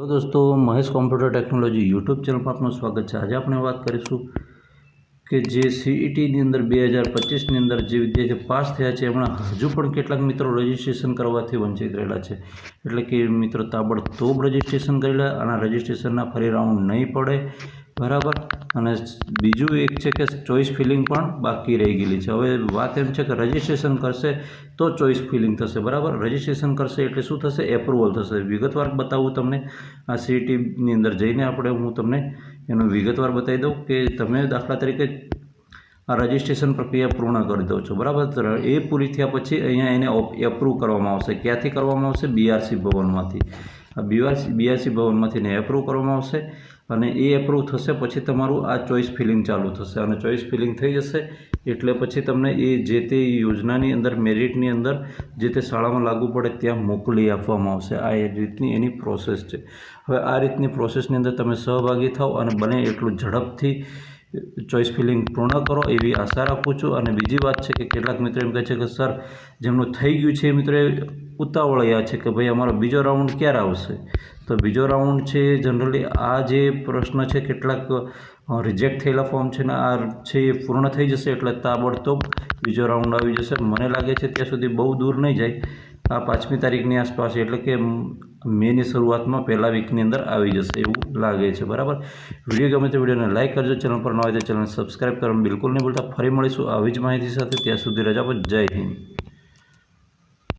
તો દોસ્તો, Mahesh computer technology YouTube channel પર આપનું સ્વાગત છે. આજે આપણે વાત કરીશું કે જે સીઈટીની અંદર બે હજાર પચીસની અંદર જે વિદ્યાર્થીઓ પાસ થયા છે, એમણે હજુ પણ કેટલાક મિત્રો રજિસ્ટ્રેશન કરવાથી વંચિત રહેલા છે. એટલે કે મિત્રો, તાબડતોબ રજિસ્ટ્રેશન કરી લે અને રજિસ્ટ્રેશનના ફરી રાઉન્ડ નહીં પડે. બરાબર? અને બીજું એક છે કે ચોઈસ ફિલિંગ પણ બાકી રહી ગયેલી છે. હવે વાત એમ છે કે રજિસ્ટ્રેશન કરશે તો ચોઈસ ફિલિંગ થશે, બરાબર? રજિસ્ટ્રેશન કરશે એટલે શું થશે? એપ્રુવલ થશે. વિગતવાર બતાવું તમને. આ સીટીની અંદર જઈને આપણે હું તમને એનું વિગતવાર બતાવી દઉં કે તમે દાખલા તરીકે આ રજિસ્ટ્રેશન પ્રક્રિયા પૂર્ણ કરી દો છો, બરાબર? એ પૂરી થયા પછી અહીંયા એને એપ્રૂવ કરવામાં આવશે. ક્યાંથી કરવામાં આવશે? બીઆરસી ભવનમાંથી. આ બીઆરસી બીઆરસી ભવનમાંથી એને એપ્રૂવ કરવામાં આવશે. અને એ એપ્રૂવ થશે, પછી તમારું આ ચોઈસ ફિલિંગ ચાલુ થશે. અને ચોઈસ ફિલિંગ થઈ જશે, એટલે પછી તમને એ જે તે યોજનાની અંદર મેરિટની અંદર, જે તે શાળામાં લાગુ પડે ત્યાં મોકલી આપવામાં આવશે. આ એ રીતની એની પ્રોસેસ છે. હવે આ રીતની પ્રોસેસની અંદર તમે સહભાગી થાઓ અને બને એટલું ઝડપથી ચોઈસ ફિલિંગ પૂર્ણ કરો એવી આશા રાખું છું. અને બીજી વાત છે કે કેટલાક મિત્રો એમ કહે છે કે, સર, જેમનું થઈ ગયું છે એ મિત્રો ઉતાવળિયા છે કે ભાઈ અમારો બીજો રાઉન્ડ ક્યારે આવશે? તો બીજો રાઉન્ડ છે જનરલી આ જે પ્રશ્ન છે કેટલાક રિજેક્ટ થયેલા ફોર્મ છે ને આ છે એ પૂર્ણ થઈ જશે એટલે તાબડતોબ બીજો રાઉન્ડ આવી જશે. મને લાગે છે ત્યાં સુધી બહુ દૂર નહીં જાય. આ પાંચમી તારીખની આસપાસ, એટલે કે મેની શરૂઆતમાં પહેલા વીકની અંદર આવી જશે એવું લાગે છે, બરાબર? વીડિયો ગમે તો વિડીયોને લાઇક કરજો, ચેનલ પર ન હોય તો ચેનલ સબસ્ક્રાઈબ કરવાનું બિલકુલ નહીં ભૂલતા. ફરી મળીશું આવી જ માહિતી સાથે. ત્યાં સુધી રજા પર જય હિન્દ.